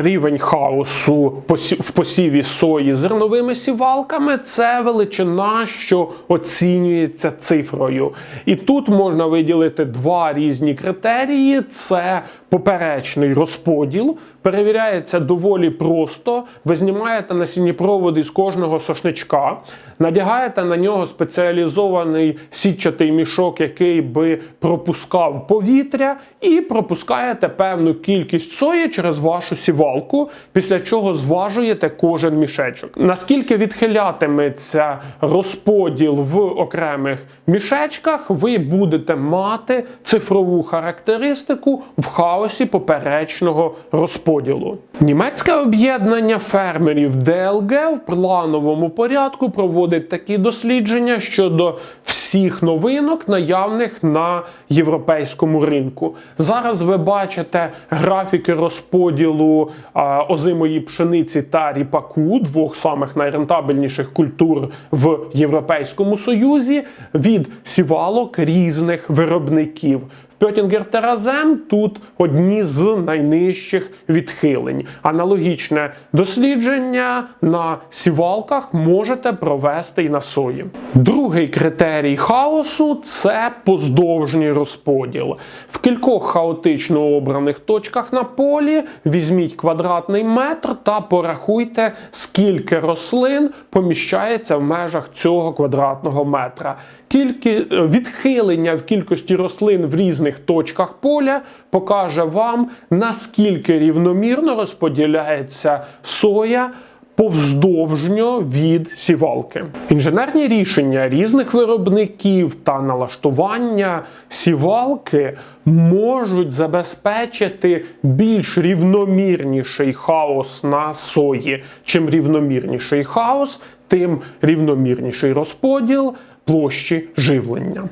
Рівень хаосу в посіві сої зерновими сівалками це величина, що оцінюється цифрою. І тут можна виділити два різні критерії: це поперечний розподіл. Перевіряється доволі просто. Ви знімаєте насіннєпроводи з кожного сошничка, надягаєте на нього спеціалізований сітчатий мішок, який би пропускав повітря, і пропускаєте певну кількість сої через вашу сівалку, після чого зважуєте кожен мішечок. Наскільки відхилятиметься розподіл в окремих мішечках, ви будете мати цифрову характеристику в хаосі поперечного розподілу. Німецьке об'єднання фермерів DLG в плановому порядку проводить такі дослідження щодо всіх новинок, наявних на європейському ринку. Зараз ви бачите графіки розподілу озимої пшениці та ріпаку, двох самих найрентабельніших культур в Європейському Союзі від сівалок різних виробників. Пьотінгер Теразем тут одні з найнижчих відхилень. Аналогічне дослідження на сівалках можете провести і на сої. Другий критерій хаосу це поздовжній розподіл. В кількох хаотично обраних точках на полі візьміть квадратний метр та порахуйте, скільки рослин поміщається в межах цього квадратного метра. Кількі... Відхилення в кількості рослин в різних точках поля покаже вам, наскільки рівномірно розподіляється соя повздовжньо від сівалки. Інженерні рішення різних виробників та налаштування сівалки можуть забезпечити більш рівномірніший хаос на сої. Чим рівномірніший хаос, тим рівномірніший розподіл площі живлення.